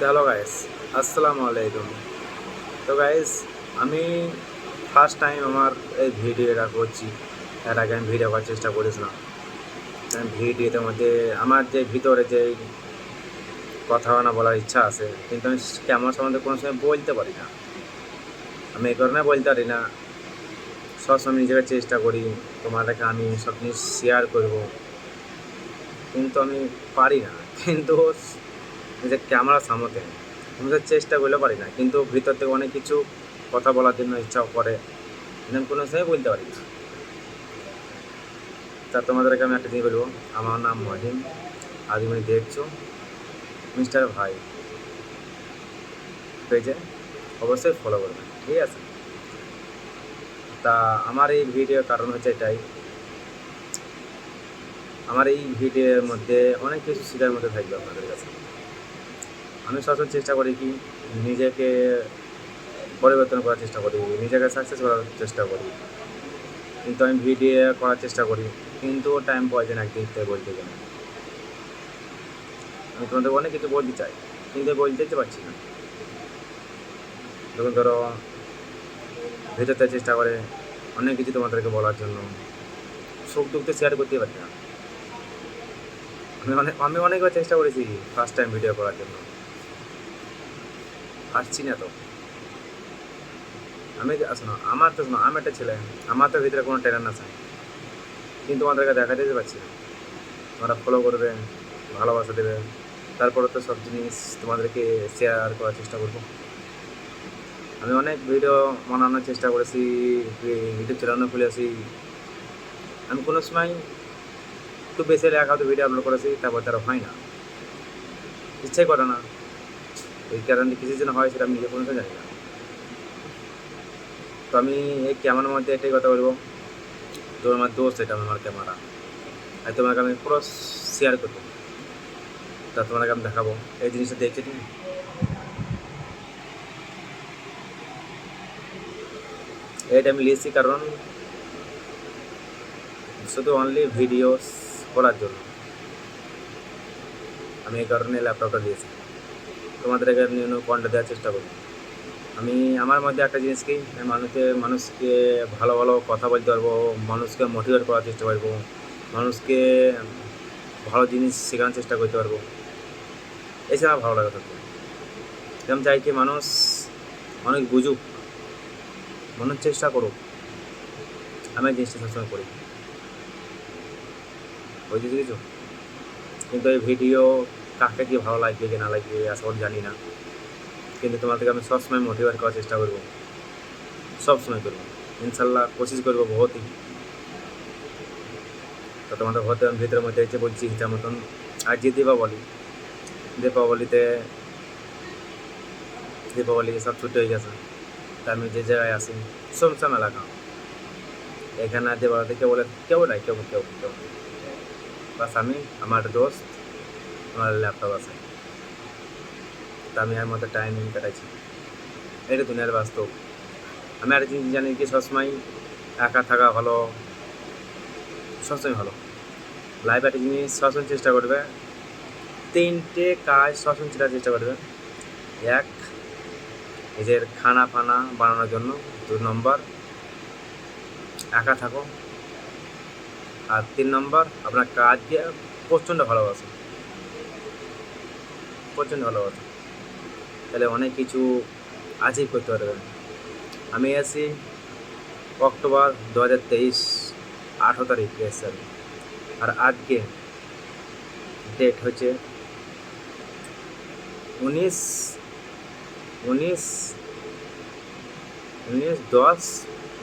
Hello guys আসসালামু আলাইকুম। তো গাইস আমি ফার্স্ট টাইম আমার এই ভিডিওটা করছি। এর আগে আমি ভিডিও করার চেষ্টা করেছিলাম। ভিডিওতে মধ্যে আমার যে ভিতরে যে কথা না বলার ইচ্ছা আছে, কিন্তু আমি ক্যামেরার সম্বন্ধে কোনো সময় বলতে পারি না। আমি এই কারণে বলতে পারি না। সবসময় নিজেকে চেষ্টা করি, তোমাদেরকে আমি সব জিনিস শেয়ার করব। কিন্তু আমি পারি না। কিন্তু নিজের ক্যামেরা সামনে আমি তো চেষ্টা করলে পারি না, কিন্তু ভিতর থেকে অনেক কিছু কথা বলার জন্য ইচ্ছা করে। আমি কোনো সময় বলতে পারি না। তা তোমাদেরকে আমি একটা জিনিস বলব। আমার নাম মহিম। আজ তুমি দেখছ মিস্টার ভাই। পেজে অবশ্যই ফলো করবেন ঠিক আছে? তা আমার এই ভিডিওর কারণ হচ্ছে এটাই। আমার এই ভিডিওর মধ্যে অনেক কিছু শেখার মধ্যে থাকবে আপনাদের কাছে। আমি সবসময় চেষ্টা করি কি নিজেকে পরিবর্তন করার চেষ্টা করি, নিজেকে সাকসেস করার চেষ্টা করি। কিন্তু আমি ভিডিও করার চেষ্টা করি, কিন্তু টাইম পাওয়া যায় না একদিন থেকে বলতে গেলে। আমি তোমাদের অনেক কিছু বলতে চাই, কিন্তু বলতে তো পারছি না। যখন ধরো ভেতরতে চেষ্টা করে অনেক কিছু তোমাদেরকে বলার জন্য সুখ দুঃখতে শেয়ার করতে পারি না। আমি অনেক, আমি অনেকবার চেষ্টা করেছি ফার্স্ট টাইম ভিডিও করার জন্য। পারছি না তো। আমি শোনো, আমার তো শোনো, আমি একটা ছেলে, আমার তো ভিতরে কোনো ট্যালেন্ট আছে কিন্তু তোমাদেরকে দেখা দিতে পারছি না। তোমরা ফলো করবে, ভালোবাসা দেবে। তারপরে তো সব জিনিস তোমাদেরকে শেয়ার করার চেষ্টা করব। আমি অনেক ভিডিও বানানোর চেষ্টা করেছি ইউটিউব চ্যানেলও খুলেছি আমি কোনো সময় একটু বেশি এক ভিডিও আপলোড করেছি, তারপর তারা হয় না। ইচ্ছাই করে না। এই কারণে কিছু যেন হয় সেটা আমি নিজে পর্যন্ত জানি না। তো আমি এই ক্যামেরার মধ্যে এটাই কথা বলব। তো আমার দোষ এটা আমার ক্যামেরা। আর তোমাকে আমি পুরো শেয়ার করব। তা তোমাকে আমি দেখাবো। এই জিনিসটা দেখছি তুমি? এটা আমি লিখছি কারণ শুধু অনলি ভিডিওস করার জন্য। আমি এই কারণে ল্যাপটপটা দিয়েছি। তোমাদের এখানে নিয়ে কন্টা দেওয়ার চেষ্টা করি আমি, আমার মধ্যে একটা জিনিস কি, আমি মানুষকে মানুষকে ভালো ভালো কথা বলতে পারব, মানুষকে মোটিভেট করার চেষ্টা করব, মানুষকে ভালো জিনিস শেখানোর চেষ্টা করতে পারব। এছাড়া ভালো লাগে থাকবে যেমন চাই কি মানুষ অনেক বুঝুক, মানুষ চেষ্টা করুক। আমি জিনিসটা সবসময় করি। বুঝতে কিছু? কিন্তু এই ভিডিও কাকে কি ভালো লাগবে, কি না লাগবে আসলে জানি না। কিন্তু তোমাদেরকে আমি সবসময় মোটিভেট করার চেষ্টা করব। সবসময় করব। ইনশাল্লাহ কোশিশ করব বহুতই। তো তোমাদের হতে আমি ভিতরের মধ্যে এসে বলছি হিসাব মতন আর যে দীপাবলি, দীপাবলিতে দীপাবলি সব ছুটি হয়ে গেছে। তা আমি যে জায়গায় আসি সমসাম এলাকা। এখানে দীপাবলিতে কেউ বলে, কেউ নাই, কেউ কেউ কেউ। বাস আমি, আমার দোস্ত আমার ল্যাপটপ আছে। তা আমি এর মধ্যে টাইম কাটাইছি। এটা দুনিয়ার বাস্তব। আমি আর জিনিস জানি কি সবসময় একা থাকা ভালো, সবসময় ভালো। লাইফ একটা জিনিস সবসময় চেষ্টা করবে। তিনটে কাজ সবসময় চেষ্টা চেষ্টা করবে। এক, নিজের খানা ফানা বানানোর জন্য। দু নম্বর, একা থাকো। আর তিন নম্বর, আপনার কাজকে প্রচণ্ড ভালোবাসো। প্রচণ্ড হতো তাহলে অনেক কিছু আজই করতে পারবেন আমি আছি অক্টোবর দু হাজার তেইশ, আঠেরো তারিখ এসেছেন আর আজকে ডেট হচ্ছে উনিশ উনিশ উনিশ দশ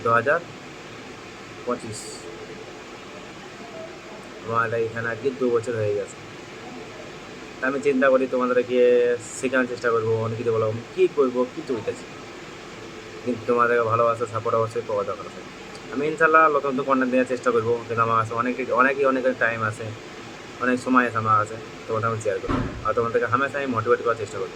দু হাজার পঁচিশ। আমার এখানে আজকে দু বছর হয়ে গেছে। আমি চিন্তা করি তোমাদেরকে শেখানোর চেষ্টা করব অনেক কিছু বলো কী করব, কী চলতেছে কিন্তু তোমাদেরকে ভালোবাসা সাপোর্ট অবশ্যই পাওয়া দরকার আছে। আমি ইনশাল্লাহ নতুন নতুন কন্টেন্ট দেওয়ার চেষ্টা করব, কিন্তু আমার কাছে অনেক, অনেকই অনেক টাইম আছে, অনেক সময় আছে আমার কাছে তোমাদের আমি শেয়ার করব। আর তোমাদেরকে হামেশা আমি মোটিভেট করার চেষ্টা করব।